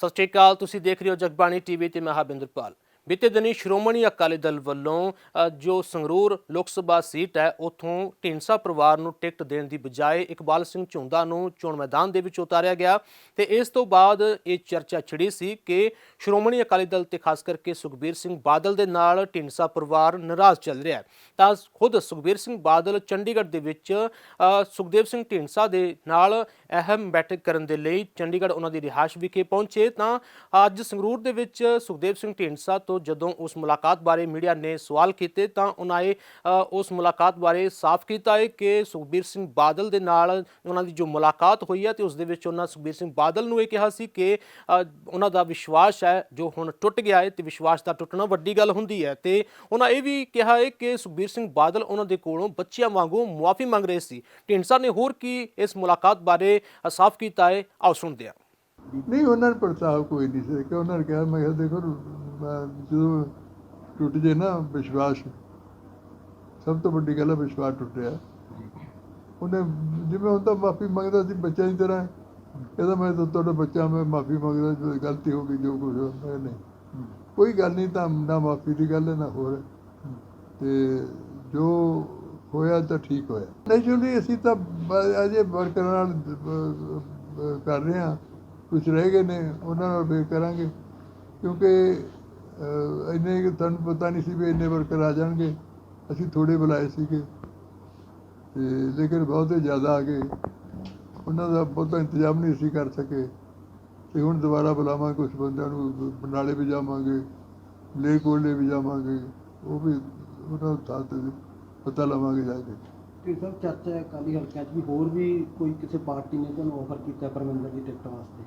ਸਤਿ ਸ਼੍ਰੀ ਅਕਾਲ ਤੁਸੀਂ ਦੇਖ ਰਹੇ ਹੋ ਜਗਬਾਣੀ ਟੀਵੀ ਤੇ ਮੈਂ ਹਾਂ ਬਿੰਦਰਪਾਲ। ਬੀਤੇ ਦਿਨੀ ਸ਼੍ਰੋਮਣੀ ਅਕਾਲੀ ਦਲ ਵੱਲੋਂ ਜੋ ਸੰਗਰੂਰ ਲੋਕ ਸਭਾ ਸੀਟ ਹੈ, ਉਥੋਂ ਢੀਂਡਸਾ ਪਰਿਵਾਰ ਨੂੰ ਟਿਕਟ ਦੇਣ ਦੀ ਬਜਾਏ ਇਕਬਾਲ ਸਿੰਘ ਝੁੰਦਾ ਨੂੰ ਚੋਣ ਮੈਦਾਨ ਦੇ ਵਿੱਚ ਉਤਾਰਿਆ ਗਿਆ। ਤੇ ਇਸ ਤੋਂ ਬਾਅਦ ਇਹ ਚਰਚਾ ਛਿੜੀ ਸੀ ਕਿ ਸ਼੍ਰੋਮਣੀ ਅਕਾਲੀ ਦਲ ਤੇ ਖਾਸ ਕਰਕੇ ਸੁਖਬੀਰ ਸਿੰਘ ਬਾਦਲ ਦੇ ਨਾਲ ਢੀਂਡਸਾ ਪਰਿਵਾਰ ਨਾਰਾਜ਼ ਚੱਲ ਰਿਹਾ ਤਾਂ ਖੁਦ ਸੁਖਬੀਰ ਸਿੰਘ ਬਾਦਲ ਚੰਡੀਗੜ੍ਹ ਦੇ ਵਿੱਚ ਸੁਖਦੇਵ ਸਿੰਘ ਢੀਂਡਸਾ ਦੇ ਨਾਲ ਅਹਿਮ ਬੈਠਕ ਕਰਨ ਦੇ ਲਈ ਚੰਡੀਗੜ੍ਹ ਉਹਨਾਂ ਦੀ ਰਿਹਾਇਸ਼ ਵਿਖੇ ਪਹੁੰਚੇ। ਤਾਂ ਅੱਜ ਸੰਗਰੂਰ ਦੇ ਵਿੱਚ ਸੁਖਦੇਵ ਸਿੰਘ ਢੀਂਡਸਾ ਤੋਂ ਜਦੋਂ ਉਸ ਮੁਲਾਕਾਤ ਬਾਰੇ ਮੀਡੀਆ ਨੇ ਸਵਾਲ ਕੀਤੇ ਤਾਂ ਉਹਨਾਂ ਨੇ ਉਸ ਮੁਲਾਕਾਤ ਬਾਰੇ ਸਾਫ਼ ਕੀਤਾ ਹੈ ਕਿ ਸੁਖਬੀਰ ਸਿੰਘ ਬਾਦਲ ਦੇ ਨਾਲ ਉਹਨਾਂ ਦੀ ਜੋ ਮੁਲਾਕਾਤ ਹੋਈ ਹੈ ਤੇ ਉਸ ਦੇ ਵਿੱਚ ਉਹਨਾਂ ਸੁਖਬੀਰ ਸਿੰਘ ਬਾਦਲ ਨੂੰ ਇਹ ਕਿਹਾ ਸੀ ਕਿ ਉਹਨਾਂ ਦਾ ਵਿਸ਼ਵਾਸ ਹੈ ਜੋ ਹੁਣ ਟੁੱਟ ਗਿਆ ਹੈ ਤੇ ਵਿਸ਼ਵਾਸ ਦਾ ਟੁੱਟਣਾ ਵੱਡੀ ਗੱਲ ਹੁੰਦੀ ਹੈ ਤੇ ਉਹਨਾਂ ਇਹ ਵੀ ਕਿਹਾ ਹੈ ਕਿ ਸੁਖਬੀਰ ਸਿੰਘ ਬਾਦਲ ਉਹਨਾਂ ਦੇ ਕੋਲੋਂ ਬੱਚਿਆਂ ਵਾਂਗੂ ਮੁਆਫੀ ਮੰਗ ਰਹੇ ਸੀ। ਢੀਂਡਸਾ ਨੇ ਹੋਰ ਕੀ ਇਸ ਮੁਲਾਕਾਤ ਬਾਰੇ ਸਾਫ਼ ਕੀਤਾ ਹੈ? ਆਓ ਸੁਣਦੇ ਹਾਂ। ਨਹੀਂ, ਉਹਨਾਂ ਨੇ ਪ੍ਰਤਾਪ ਕੋਈ ਨਹੀਂ ਸੀ ਕਿ ਉਹਨਾਂ ਨੇ ਕਿਹਾ, ਮੈਂ ਕਿਹਾ ਦੇਖੋ ਜਦੋਂ ਟੁੱਟ ਜੇ ਨਾ ਵਿਸ਼ਵਾਸ, ਸਭ ਤੋਂ ਵੱਡੀ ਗੱਲ ਹੈ ਵਿਸ਼ਵਾਸ ਟੁੱਟਿਆ। ਉਹਨੇ ਜਿਵੇਂ ਹੁੰਦਾ ਮਾਫੀ ਮੰਗਦਾ ਸੀ ਬੱਚਿਆਂ ਦੀ ਤਰ੍ਹਾਂ, ਕਹਿੰਦਾ ਮੈਂ ਤੁਹਾਡਾ ਬੱਚਾ, ਮੈਂ ਮਾਫੀ ਮੰਗਦਾ ਜੋ ਗਲਤੀ ਹੋ ਗਈ, ਜੋ ਕੁਝ ਹੋ ਨਹੀਂ। ਕੋਈ ਗੱਲ ਨਹੀਂ, ਤਾਂ ਨਾ ਮਾਫੀ ਦੀ ਗੱਲ ਹੈ, ਨਾ ਹੋਰ ਹੈ। ਤੇ ਜੋ ਹੋਇਆ ਤਾਂ ਠੀਕ ਹੋਇਆ। ਨੈਚੁਰਲੀ ਅਸੀਂ ਤਾਂ ਅਜੇ ਵਰਕਰਾਂ ਨਾਲ ਕਰ ਰਹੇ ਹਾਂ। ਕੁਝ ਰਹਿ ਗਏ ਨੇ, ਉਹਨਾਂ ਨਾਲ ਫੇਰ ਕਰਾਂਗੇ। ਕਿਉਂਕਿ ਇੰਨੇ ਕੁ ਤੁਹਾਨੂੰ ਪਤਾ ਨਹੀਂ ਸੀ ਵੀ ਇੰਨੇ ਵਰਕਰ ਆ ਜਾਣਗੇ। ਅਸੀਂ ਥੋੜੇ ਬੁਲਾਏ ਸੀਗੇ। ਤੇ ਲੇਕਿਨ ਬਹੁਤੇ ਜ਼ਿਆਦਾ ਆ ਗਏ। ਉਹਨਾਂ ਦਾ ਬਹੁਤਾ ਇੰਤਜ਼ਾਮ ਨਹੀਂ ਅਸੀਂ ਕਰ ਸਕੇ। ਤੇ ਹੁਣ ਦੁਬਾਰਾ ਬੁਲਾਵਾਂਗੇ ਕੁਝ ਬੰਦਿਆਂ ਨੂੰ ਬਨਾਲੇ ਵੀ ਜਾਵਾਂਗੇ ਲੇਕੋਲੇ ਵੀ ਜਾਵਾਂਗੇ। ਉਹ ਵੀ ਉਹਨਾਂ ਦਾ ਸਾਥ ਪਤਾ ਲਵਾਂਗੇ ਜਾ ਕੇ। ਕਿ ਸਰ, ਚਰਚਾ ਹੈ ਅਕਾਲੀ ਹਲਕਿਆਂ 'ਚ ਵੀ ਹੋਰ ਵੀ ਕੋਈ ਕਿਸੇ ਪਾਰਟੀ ਨੇ ਤੁਹਾਨੂੰ ਆਫਰ ਕੀਤਾ ਪਰਮਿੰਦਰ ਦੀ ਟਿਕਟ ਵਾਸਤੇ?